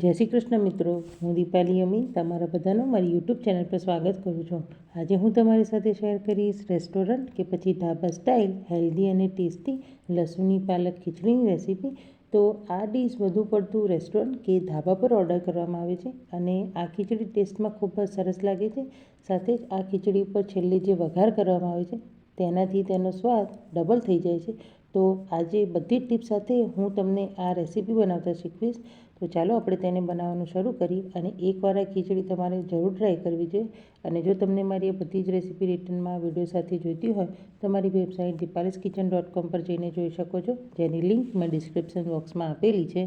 જય શ્રી કૃષ્ણ મિત્રો. હું દીપાલી અમી તમારા બધાનું મારી યુટ્યુબ ચેનલ પર સ્વાગત કરું છું. આજે હું તમારી સાથે શેર કરીશ રેસ્ટોરન્ટ કે પછી ઢાબા સ્ટાઇલ, હેલ્ધી અને ટેસ્ટી લસુની પાલક ખીચડીની રેસીપી. તો આ ડીશ વધુ પડતું રેસ્ટોરન્ટ કે ધાબા પર ઓર્ડર કરવામાં આવે છે અને આ ખીચડી ટેસ્ટમાં ખૂબ જ સરસ લાગે છે. સાથે જ આ ખીચડી ઉપર છેલ્લે જે વઘાર કરવામાં આવે છે, તેનાથી તેનો સ્વાદ ડબલ થઈ જાય છે. તો આજે બધી જ ટીપ સાથે હું તમને આ રેસીપી બનાવતા શીખવીશ. તો ચાલો આપણે તેને બનાવવાનું શરૂ કરી અને એકવાર આ ખીચડી તમારે જરૂર ટ્રાય કરવી જોઈએ. અને જો તમને મારી આ બધી જ રેસીપી રિટર્નમાં વીડિયો સાથે જોઈતી હોય, તો મારી વેબસાઇટ દીપાલિસ કિચન ડોટ કોમ પર જઈને જોઈ શકો છો, જેની લિંક મેં ડિસ્ક્રિપ્શન બોક્સમાં આપેલી છે.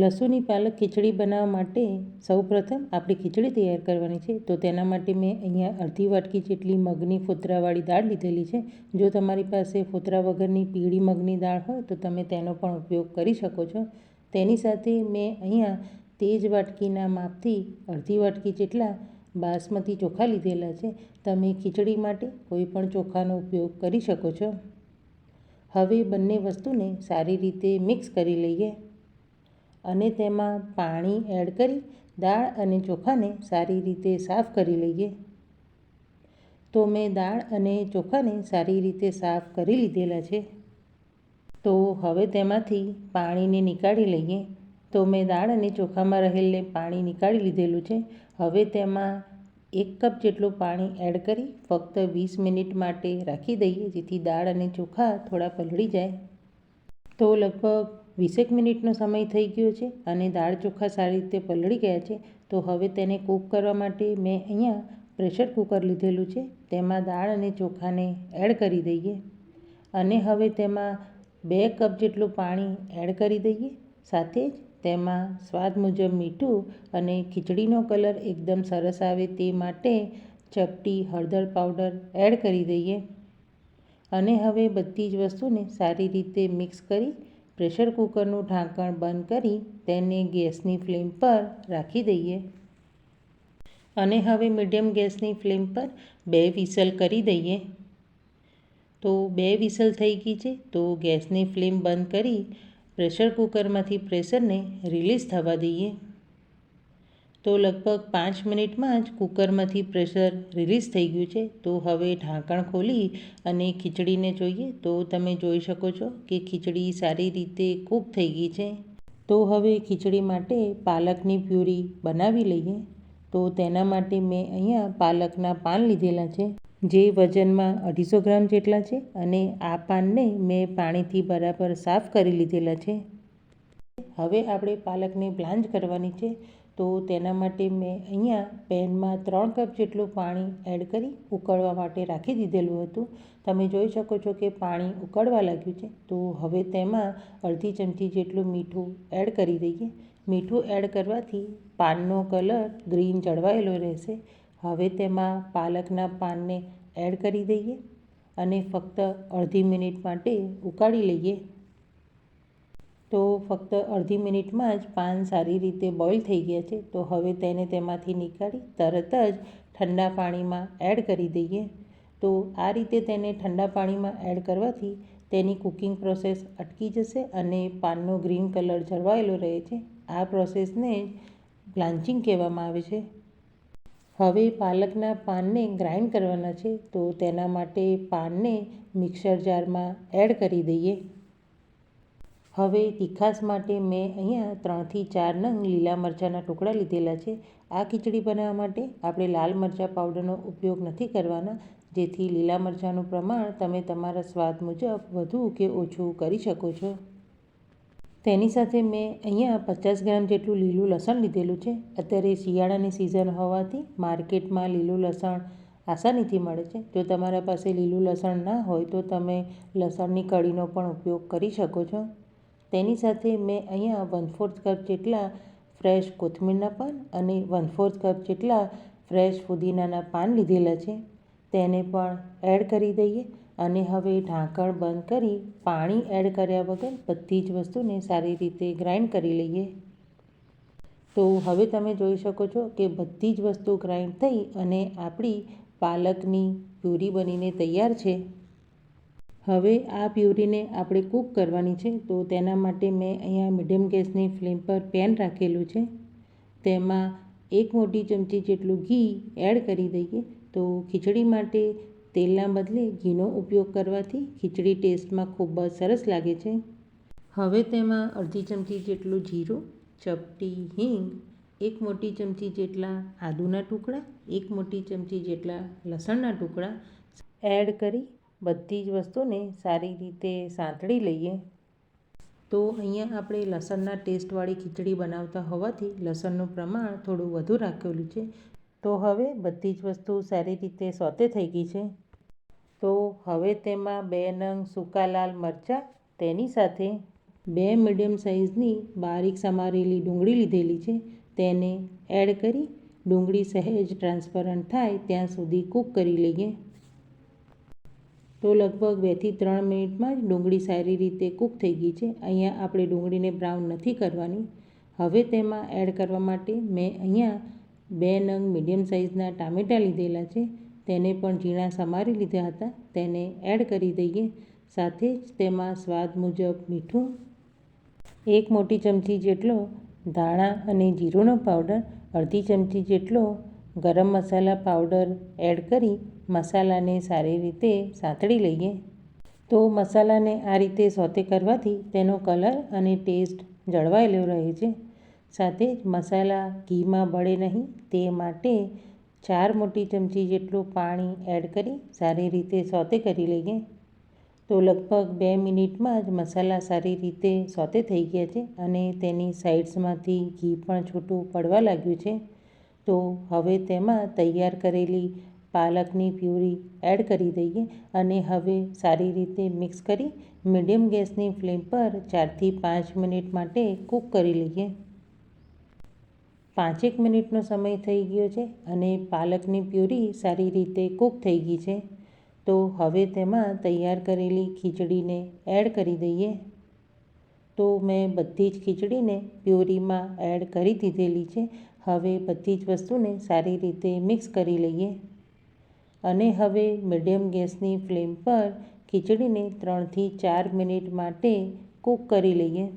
લસુની પાલક ખીચડી બનાવવા માટે સૌપ્રથમ આપણે ખીચડી તૈયાર કરવાની છે. તો તેના માટે મેં અહીંયા અડધી વાટકી જેટલી મગની ફોતરાવાળી દાળ લીધેલી છે. જો તમારી પાસે ફોતરા વગરની પીળી મગની દાળ હોય, તો તમે તેનો પણ ઉપયોગ કરી શકો છો. તેની સાથે મેં અહીંયા તેજ વાટકીના માપથી અડધી વાટકી જેટલા બાસમતી ચોખા લીધેલા છે. તમે ખીચડી માટે કોઈ પણ ચોખાનો ઉપયોગ કરી શકો છો. હવે બંને વસ્તુને સારી રીતે મિક્સ કરી લઈએ અને તેમાં પાણી એડ કરી દાળ અને ચોખાને સારી રીતે સાફ કરી લઈએ. તો મેં દાળ અને ચોખાને સારી રીતે સાફ કરી લીધેલા છે. તો હવે તેમાંથી પાણીને નીકાળી લઈએ. તો મેં દાળ અને ચોખામાં રહેલને પાણી નીકાળી લીધેલું છે. હવે તેમાં એક કપ જેટલું પાણી એડ કરી ફક્ત વીસ મિનિટ માટે રાખી દઈએ, જેથી દાળ અને ચોખા થોડા પલળી જાય. તો લગભગ વીસેક મિનિટનો સમય થઈ ગયો છે અને દાળ ચોખા સારી રીતે પલળી ગયા છે. તો હવે તેને કૂક કરવા માટે મેં અહીંયા પ્રેશર કૂકર લીધેલું છે. તેમાં દાળ અને ચોખાને એડ કરી દઈએ. અને હવે તેમાં બે કપ જેટલું પાણી એડ કરી દઈએ. સાથે જ તેમાં સ્વાદ મુજબ મીઠું અને ખીચડીનો કલર એકદમ સરસ આવે તે માટે ચપટી, હળદર પાવડર એડ કરી દઈએ. અને હવે બધી જ વસ્તુને સારી રીતે મિક્સ કરી પ્રેશર કુકરનું ઢાંકણ બંધ કરી તેને ગેસની ફ્લેમ પર રાખી દઈએ. અને હવે મીડિયમ ગેસની ફ્લેમ પર બે વિસલ કરી દઈએ. તો બે વિસલ થઈ ગઈ છે. તો ગેસની ફ્લેમ બંધ કરી પ્રેશર કુકરમાંથી પ્રેશરને રિલીઝ થવા દઈએ. તો લગભગ પાંચ મિનિટમાં જ કુકરમાંથી પ્રેશર રિલીઝ થઈ ગયું છે. તો હવે ઢાંકણ ખોલી અને ખીચડીને જોઈએ. તો તમે જોઈ શકો છો કે ખીચડી સારી રીતે કૂક થઈ ગઈ છે. તો હવે ખીચડી માટે પાલકની પ્યુરી બનાવી લઈએ. તો તેના માટે મેં અહીંયા પાલકના પાન લીધેલા છે. જે વજનમાં અઢીસો ગ્રામ જેટલા છે અને આ પાનને મેં પાણીથી બરાબર સાફ કરી લીધેલા છે. હવે આપણે પાલકને બ્લાન્ચ કરવાની છે, તો તેના માટે મેં અહીંયા પેનમાં ત્રણ કપ જેટલું પાણી એડ કરી ઉકળવા માટે રાખી દીધેલું હતું. તમે જોઈ શકો છો કે પાણી ઉકળવા લાગ્યું છે, તો હવે તેમાં અડધી ચમચી જેટલું મીઠું એડ કરી દઈએ. મીઠું એડ કરવાથી પાનનો કલર ગ્રીન જળવાયેલો રહેશે. હવે તેમાં પાલકના પાનને એડ કરી દઈએ અને ફક્ત અડધી મિનિટ માટે ઉકાળી લઈએ. તો ફક્ત અડધી મિનિટમાં જ પાન સારી રીતે બોઇલ થઈ ગયા છે. તો હવે તેને તેમાંથી નીકાળી તરત જ ઠંડા પાણીમાં એડ કરી દઈએ. તો આ રીતે તેને ઠંડા પાણીમાં એડ કરવાથી તેની કુકિંગ પ્રોસેસ અટકી જશે અને પાનનો ગ્રીન કલર જળવાયેલો રહે છે. આ પ્રોસેસને બ્લાન્ચિંગ કહેવામાં આવે છે. હવે પાલકના પાનને ગ્રાઇન્ડ કરવાના છે, તો તેના માટે પાનને મિક્સર જારમાં એડ કરી દઈએ. હવે તીખાસ માટે મેં અહીંયા ત્રણથી ચાર નંગ લીલા મરચાંના ટુકડા લીધેલા છે. આ ખીચડી બનાવવા માટે આપણે લાલ મરચાં પાવડરનો ઉપયોગ નથી કરવાના, જેથી લીલા મરચાંનું પ્રમાણ તમે તમારા સ્વાદ મુજબ વધુ કે ઓછું કરી શકો છો. તેની સાથે મેં અહીંયા પચાસ ગ્રામ જેટલું લીલું લસણ લીધેલું છે. અત્યારે શિયાળાની સિઝન હોવાથી માર્કેટમાં લીલું લસણ આસાનીથી મળે છે. જો તમારા પાસે લીલું લસણ ના હોય તો તમે લસણની કળીનો પણ ઉપયોગ કરી શકો છો. તેની સાથે મેં અહીંયા વન ફોર્થ કપ જેટલા ફ્રેશ કોથમીરના પાન અને વન ફોર્થ કપ જેટલા ફ્રેશ ફુદીનાના પાન લીધેલા છે. તેને પણ એડ કરી દઈએ. અને હવે ઢાંકણ બંધ કરી પાણી એડ કર્યા વગર બધી જ વસ્તુને સારી રીતે ગ્રાઇન્ડ કરી લઈએ. તો હવે તમે જોઈ શકો છો કે બધી જ વસ્તુ ગ્રાઇન્ડ થઈ અને આપણી પાલકની પ્યુરી બનીને તૈયાર છે. હવે આ પ્યુરીને આપણે કૂક કરવાની છે તો તેના માટે મેં અહીંયા મીડિયમ ગેસની ફ્લેમ પર પેન રાખેલું છે. તેમાં એક મોટી ચમચી જેટલું ઘી એડ કરી દઈએ તો ખીચડી માટે તેલના બદલે ઘીનો ઉપયોગ કરવાથી ખીચડી ટેસ્ટમાં ખૂબ જ સરસ લાગે છે. હવે તેમાં અડધી ચમચી જેટલું જીરું, ચપટી હિંગ, એક મોટી ચમચી જેટલા આદુના ટુકડા, એક મોટી ચમચી જેટલા લસણના ટુકડા એડ કરી બધી જ વસ્તુને સારી રીતે સાંતળી લઈએ. તો અહીંયા આપણે લસણના ટેસ્ટવાળી ખીચડી બનાવતા હોવાથી લસણનું પ્રમાણ થોડું વધુ રાખેલું છે. તો હવે બધી જ વસ્તુ સારી રીતે સોતે થઈ ગઈ છે. તો હવે તેમાં બે નંગ સૂકા લાલ મરચાં, તેની સાથે બે મીડિયમ સાઇઝની બારીક સમારેલી ડુંગળી લીધેલી છે. તેને એડ કરી ડુંગળી સહેજ ટ્રાન્સપરન્ટ થાય ત્યાં સુધી કૂક કરી લઈએ. તો લગભગ બેથી ત્રણ મિનિટમાં જ ડુંગળી સારી રીતે કૂક થઈ ગઈ છે. અહીંયા આપણે ડુંગળીને બ્રાઉન નથી કરવાની. હવે તેમાં એડ કરવા માટે મેં અહીંયા બે નંગ મીડિયમ સાઇઝના ટામેટાં લીધેલા છે. તેને પણ ઝીણા સમારી લીધા હતા. તેને એડ કરી દઈએ. સાથે જ તેમાં સ્વાદ મુજબ મીઠું, એક મોટી ચમચી જેટલો ધાણા અને જીરુંનો પાવડર, અડધી ચમચી જેટલો ગરમ મસાલા પાવડર એડ કરી મસાલાને સારી રીતે સાંતળી લઈએ. તો મસાલાને આ રીતે સોતે કરવાથી તેનો કલર અને ટેસ્ટ જળવાયેલો રહે છે. સાથે જ મસાલા, ઘીમાં બળે નહીં, તે માટે ચાર મોટી ચમચી જેટલું પાણી એડ કરી સારી રીતે સોતે કરી લઈએ. તો લગભગ બે મિનિટમાં જ મસાલા સારી રીતે સોતે થઈ ગયા છે અને તેની સાઇડ્સમાંથી ઘી પણ છૂટું પડવા લાગ્યું છે. તો હવે તેમાં તૈયાર કરેલી પાલકની પ્યુરી એડ કરી દઈએ અને હવે સારી રીતે મિક્સ કરી મીડિયમ ગેસની ફ્લેમ પર ચારથી પાંચ મિનિટ માટે કૂક કરી લઈએ. પાંચેક મિનિટનો સમય થઈ ગયો છે અને પાલકની પ્યુરી સારી રીતે કૂક થઈ ગઈ છે. તો હવે તેમાં તૈયાર કરેલી ખીચડીને એડ કરી દઈએ. તો મેં બધી જ ખીચડીને પ્યુરીમાં એડ કરી દીધેલી છે. હવે બધી જ વસ્તુને સારી રીતે મિક્સ કરી લઈએ. અને હવે મીડિયમ ગેસની ફ્લેમ પર ખીચડીને ત્રણથી ચાર મિનિટ માટે કૂક કરી લઈએ.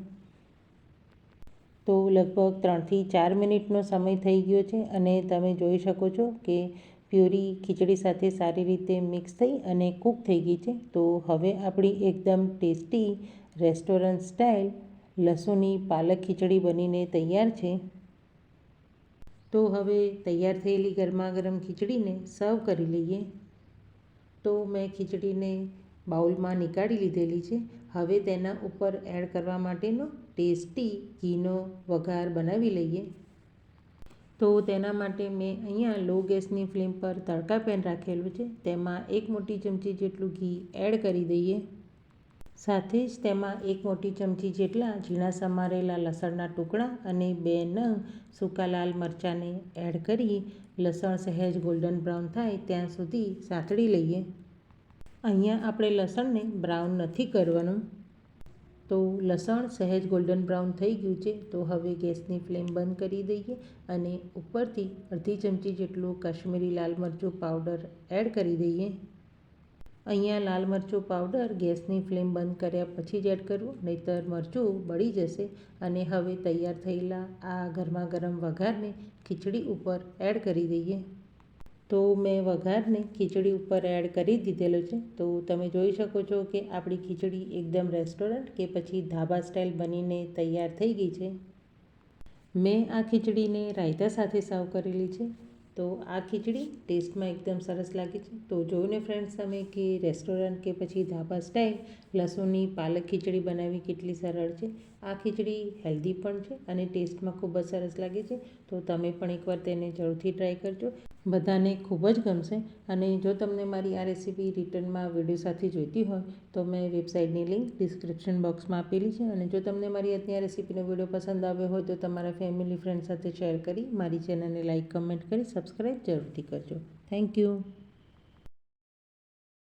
તો લગભગ ત્રણથી ચાર મિનિટનો સમય થઈ ગયો છે અને તમે જોઈ શકો છો કે પ્યુરી ખીચડી સાથે સારી રીતે મિક્સ થઈ અને કૂક થઈ ગઈ છે. તો હવે આપણી એકદમ ટેસ્ટી રેસ્ટોરન્ટ સ્ટાઇલ લસુની પાલક ખીચડી બનીને તૈયાર છે. તો હવે તૈયાર થયેલી ગરમાગરમ ખીચડીને સર્વ કરી લઈએ. તો મેં ખીચડીને બાઉલમાં નીકાળી લીધેલી છે. હવે તેના ઉપર એડ કરવા માટેનો ટેસ્ટી ઘીનો વઘાર બનાવી લઈએ. તો તેના માટે મેં અહીંયા લો ગેસની ફ્લેમ પર તડકા પેન રાખેલું છે. તેમાં એક મોટી ચમચી જેટલું ઘી એડ કરી દઈએ. સાથે જ તેમાં એક મોટી ચમચી જેટલા ઝીણા સમારેલા લસણના ટુકડા અને બે નંગ સૂકા લાલ મરચાંને એડ કરી લસણ સહેજ ગોલ્ડન બ્રાઉન થાય ત્યાં સુધી સાંતળી લઈએ. અહીંયા આપણે લસણને બ્રાઉન નથી કરવાનું. તો લસણ સહેજ ગોલ્ડન બ્રાઉન થઈ ગયું છે. તો હવે ગેસની ફ્લેમ બંધ કરી દઈએ અને ઉપરથી અડધી ચમચી જેટલું કાશ્મીરી લાલ મરચું પાવડર એડ કરી દઈએ. અહીંયા લાલ મરચું પાવડર ગેસની ફ્લેમ બંધ કર્યા પછી જ એડ કરવું, નહીતર મરચું બળી જશે અને હવે તૈયાર થયેલા આ ગરમા ગરમ વઘારને ખીચડી ઉપર એડ કરી દઈએ. તો મેં વઘારને ખીચડી ઉપર એડ કરી દીધેલો છે. તો તમે જોઈ શકો છો કે આપણી ખીચડી એકદમ રેસ્ટોરન્ટ કે પછી ધાબા સ્ટાઇલ બનીને તૈયાર થઈ ગઈ છે. મેં આ ખીચડીને રાયતા સાથે સર્વ કરેલી છે. તો આ ખીચડી ટેસ્ટમાં એકદમ સરસ લાગે છે. તો જોઈને ફ્રેન્ડ્સ તમે કે રેસ્ટોરન્ટ કે પછી ધાબા સ્ટાઇલ લસણની પાલક ખીચડી બનાવવી કેટલી સરળ છે? આ ખીચડી હેલ્ધી પણ છે અને ટેસ્ટમાં ખૂબ જ સરસ લાગે છે. તો તમે પણ એકવાર તેને જરૂરથી ટ્રાય કરજો. બધાને ખૂબ જ ગમશે અને જો તમને મારી આ રેસીપી રિટર્નમાં વીડિયો સાથે જોઈતી હોય તો મેં વેબસાઇટની લિંક ડિસ્ક્રિપ્શન બોક્સમાં આપેલી છે અને જો તમને મારી આજની આ રેસીપીનો વીડિયો પસંદ આવ્યો હોય તો તમારા ફેમિલી ફ્રેન્ડ સાથે શેર કરી મારી ચેનલને લાઇક કમેન્ટ કરી સબસ્ક્રાઈબ જરૂરથી કરજો. Thank you.